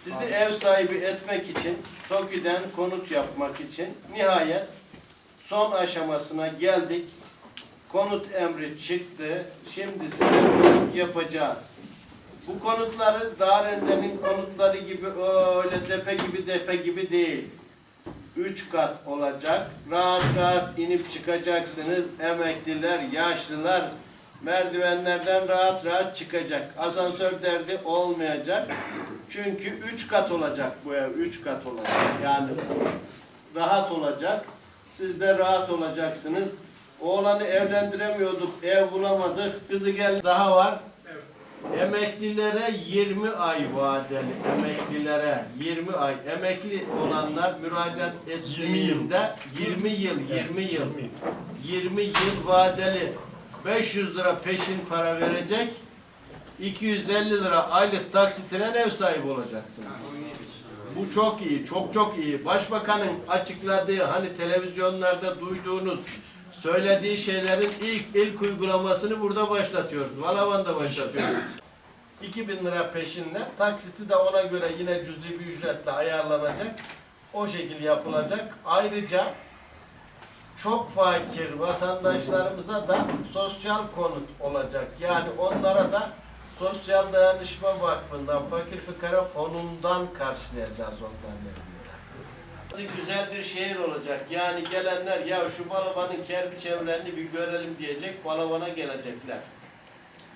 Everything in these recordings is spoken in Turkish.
Sizi ev sahibi etmek için, TOKİ'den konut yapmak için nihayet son aşamasına geldik. Konut emri çıktı. Şimdi size konut yapacağız. Bu konutları Darende'nin konutları gibi öyle depe gibi depe gibi değil. Üç kat olacak. Rahat rahat inip çıkacaksınız. Emekliler, yaşlılar merdivenlerden rahat rahat çıkacak. Asansör derdi olmayacak. Çünkü üç kat olacak bu ev. Üç kat olacak. Yani rahat olacak. Siz de rahat olacaksınız. Oğlanı evlendiremiyorduk, ev bulamadık. Kızı gel daha var. Emeklilere 20 ay vadeli, emeklilere 20 ay, emekli olanlar müracaat ettiğinde 20 yıl, 20 yıl, 20 yıl vadeli 500 lira peşin para verecek, 250 lira aylık taksitine ev sahibi olacaksınız. Bu çok iyi, çok çok iyi. Başbakanın açıkladığı, hani televizyonlarda duyduğunuz, söylediği şeylerin ilk ilk uygulamasını burada başlatıyoruz. Valavan'da başlatıyoruz. 2000 lira peşinle, taksiti de ona göre yine cüzi bir ücretle ayarlanacak. O şekilde yapılacak. Ayrıca çok fakir vatandaşlarımıza da sosyal konut olacak. Yani onlara da Sosyal Dayanışma Vakfı'ndan, Fakir Fıkara Fonu'ndan karşılayacağız onların. Güzel bir şehir olacak. Yani gelenler ya şu Balaban'ın kerpiç evlerini bir görelim diyecek, Balaban'a gelecekler.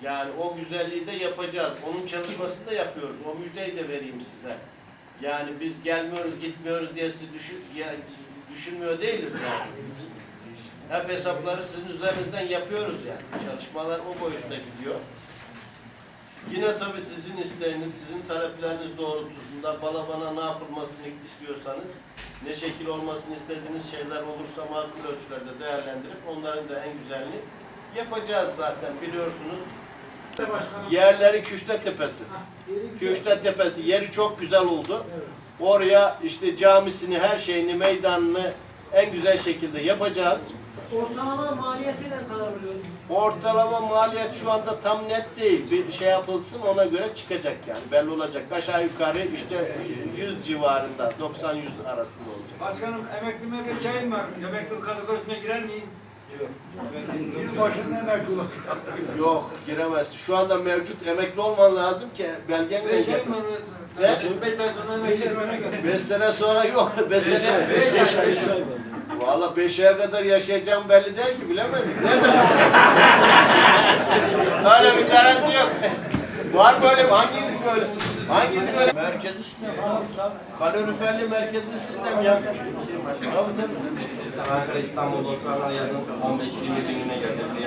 Yani o güzelliği de yapacağız. Onun çalışmasını da yapıyoruz. O müjdeyi de vereyim size. Yani biz gelmiyoruz, gitmiyoruz diye sizi düşün, düşünmüyor değiliz yani. Hep hesapları sizin üzerinizden yapıyoruz yani. Çalışmalar o boyutta gidiyor. Yine tabii sizin isteğiniz, sizin talepleriniz doğrultusunda balabana ne yapılmasını istiyorsanız, ne şekil olmasını istediğiniz şeyler olursa makul ölçülerde değerlendirip onların da en güzelini yapacağız zaten biliyorsunuz. Başkanım. Yerleri Küşte Tepesi. Küşte Tepesi yeri çok güzel oldu. Oraya işte camisini, her şeyini, meydanını en güzel şekilde yapacağız. Ortalama maliyeti ne kadar oluyor? Ortalama maliyet şu anda tam net değil. Bir şey yapılsın ona göre çıkacak yani. Belli olacak. Aşağı yukarı işte 100 civarında, 90-100 arasında olacak. Başkanım emeklime bir şeyim var. Emekli kategorisine girer miyim? Yılbaşında emekli olur. Yok giremez. Şu anda mevcut emekli olman lazım ki belgen Bir verecek. şeyim var. Ne? Beş ay sonra emekli. 5 sene sonra yok. 5 sene. Beş ay. Valla 5'e kadar yaşayacağım belli değil ki bilemezsin. Nerede? Öyle bir garanti yok. Var böyle mi? Hangisi böyle? Hangisi böyle? Merkezi sistem. Kaloriferli merkezi sistem ya. Ankara İstanbul oturanlar yazın 15-20 binine gelir.